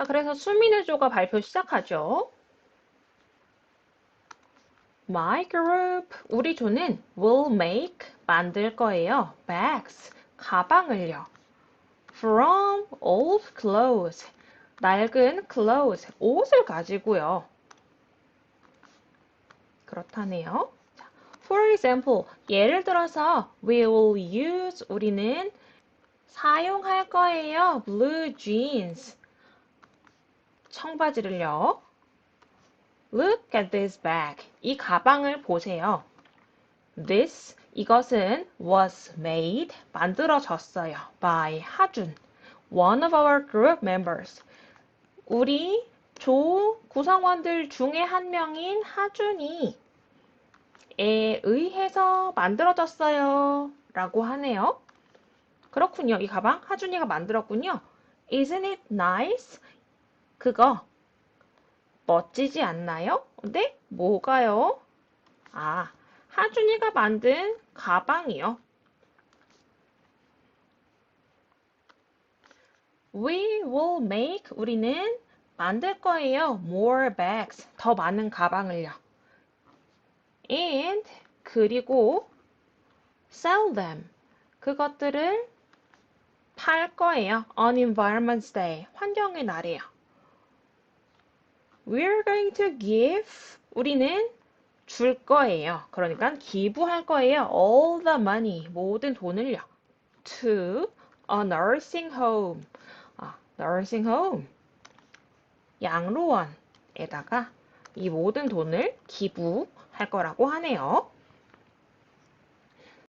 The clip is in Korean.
자, 그래서 수민의조가 발표 시작하죠. My group, 우리 조는 will make, 만들 거예요. bags, 가방을요. From old clothes, 낡은 clothes, 옷을 가지고요. 그렇다네요. 자, For example, 예를 들어서 we will use, 우리는 사용할 거예요. blue jeans, 청바지를요. Look at this bag. 이 가방을 보세요. This, 이것은 was made, 만들어졌어요. by 하준, one of our group members. 우리 조 구성원들 중에 한 명인 하준이 에 의해서 만들어졌어요. 라고 하네요. 그렇군요. 이 가방 하준이가 만들었군요. Isn't it nice? 그거 멋지지 않나요? 네? 뭐가요? 아, 하준이가 만든 가방이요. We will make, 우리는 만들 거예요. More bags, 더 많은 가방을요. And, 그리고 sell them, 그것들을 팔 거예요. On Environment's Day, 환경의 날이에요. We're going to give, 우리는 줄 거예요. 그러니까 기부할 거예요. All the money, 모든 돈을요. To a nursing home. 아, nursing home. 양로원에다가 이 모든 돈을 기부할 거라고 하네요.